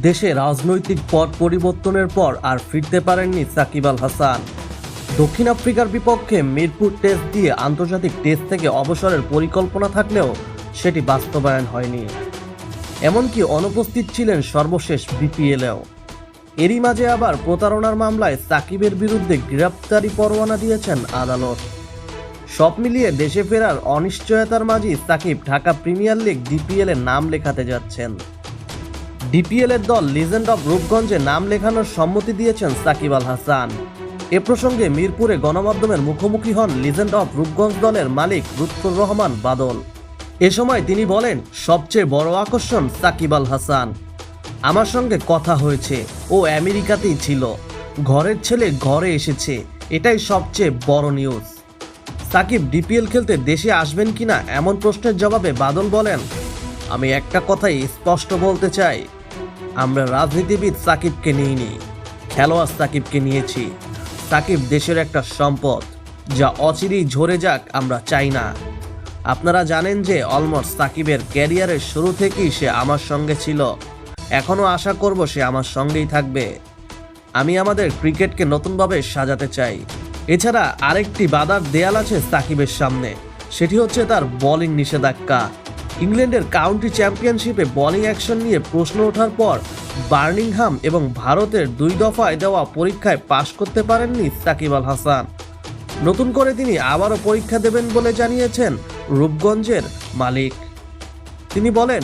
দেশে রাজনৈতিক পট পরিবর্তনের পর আর ফিরতে পারেননি সাকিব আল হাসান। দক্ষিণ আফ্রিকার বিপক্ষে মিরপুর টেস্ট দিয়ে আন্তর্জাতিক টেস্ট থেকে অবসরের পরিকল্পনা থাকলেও সেটি বাস্তবায়ন হয়নি। এমনকি অনুপস্থিত ছিলেন সর্বশেষ বিপিএলেও। এরই মাঝে আবার প্রতারণার মামলায় সাকিবের বিরুদ্ধে গ্রেপ্তারি পরোয়ানা দিয়েছেন আদালত। সব মিলিয়ে দেশে ফেরার অনিশ্চয়তার মাঝেই Shakib Dhaka premier league DPL নাম লেখাতে যাচ্ছেন। ডিপিএল এর দল লিজেন্ড অফ রূপগঞ্জে নাম লেখানোর সম্মতি দিয়েছেন সাকিব আল হাসান। এ প্রসঙ্গে মিরপুরে গণমাধ্যমের মুখোমুখি হন লিজেন্ড অফ রূপগঞ্জ দলের মালিক লুৎফুর রহমান বাদল। এ সময় তিনি বলেন, সবচেয়ে বড় আকর্ষণ সাকিব আল হাসান। আমার সঙ্গে কথা হয়েছে, ও আমেরিকাতেই ছিল। ঘরের ছেলে ঘরে এসেছে, এটাই সবচেয়ে বড় নিউজ সাকিব ডিপিএল খেলতে দেশে আসবেন কিনা এমন প্রশ্নের জবাবে বাদল বলেন, আমি একটা কথাই স্পষ্ট বলতে চাই আমরা রাজনীতিবিদ সাকিবকে নিইনি। খেলোয়াড় সাকিবকে নিয়েছি। সাকিব দেশের একটা সম্পদ, যা অচিরেই ঝরে যাক আমরা চাই না। আপনারা জানেন যে অলমোস্ট সাকিবের ক্যারিয়ারের শুরু থেকেই সে আমার সঙ্গে ছিল। এখনও আশা করব সে আমার সঙ্গেই থাকবে। আমি আমাদের ক্রিকেটকে নতুনভাবে সাজাতে চাই। এছাড়া আরেকটি বাধার দেয়াল আছে সাকিবের সামনে, সেটি হচ্ছে তার বোলিং নিষেধাজ্ঞা। ইংল্যান্ডের কাউন্টি চ্যাম্পিয়নশিপে বোলিং অ্যাকশন নিয়ে প্রশ্ন ওঠার পর বার্নিংহাম এবং ভারতের দুই দফায় দেওয়া পরীক্ষায় পাশ করতে পারেননি সাকিব আল হাসান। নতুন করে তিনি আবারও পরীক্ষা দেবেন বলে জানিয়েছেন রূপগঞ্জের মালিক। তিনি বলেন,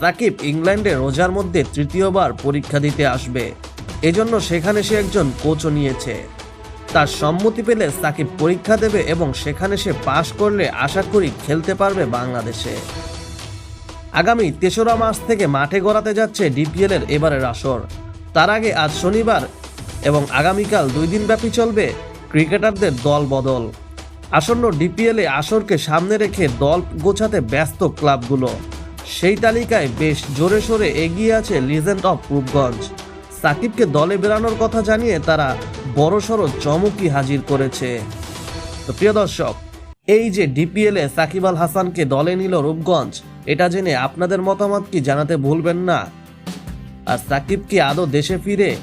সাকিব ইংল্যান্ডে রোজার মধ্যে তৃতীয়বার পরীক্ষা দিতে আসবে। এজন্য সেখানে সে একজন কোচও নিয়েছে। তার সম্মতি পেলে সাকিব পরীক্ষা দেবে এবং সেখানে সে পাশ করলে আশা করি খেলতে পারবে বাংলাদেশে। আগামী তেসরা মাস থেকে মাঠে গড়াতে যাচ্ছে ডিপিএল এর এবারের আসর। তার আগে আজ শনিবার এবং আগামীকাল দুই দিনব্যাপী চলবে ক্রিকেটারদের দল বদল। আসন্ন ডিপিএলে আসরকে সামনে রেখে দল গোছাতে ব্যস্ত ক্লাবগুলো। সেই তালিকায় বেশ জোরে সোরে এগিয়ে আছে লিজেন্ড অফ রূপগঞ্জ সাকিবকে দলে বেরানোর কথা জানিয়ে তারা বড়সড় চমকি হাজির করেছে। তো প্রিয় দর্শক, এই যে ডিপিএল সাকিব আল হাসানকে দলে নিল রূপগঞ্জ এটা জেনে আপনাদের মতামত কি জানাতে ভুলবেন না? আর সাকিব কি আদৌ দেশে ফিরে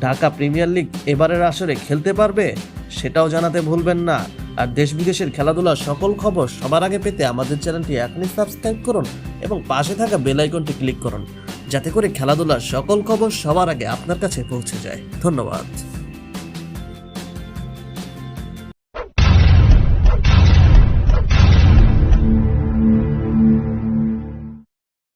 ঢাকা প্রিমিয়ার লিগ এবারের আসরে খেলতে পারবে? সেটাও জানাতে ভুলবেন না। আর দেশ বিদেশের খেলাধুলার সকল খবর সবার আগে পেতে আমাদের চ্যানেলটি এখনই সাবস্ক্রাইব করুন এবং পাশে থাকা বেল আইকনটি ক্লিক করুন, যাতে করে খেলাধুলার সকল খবর সবার আগে আপনার কাছে পৌঁছে যায়। ধন্যবাদ।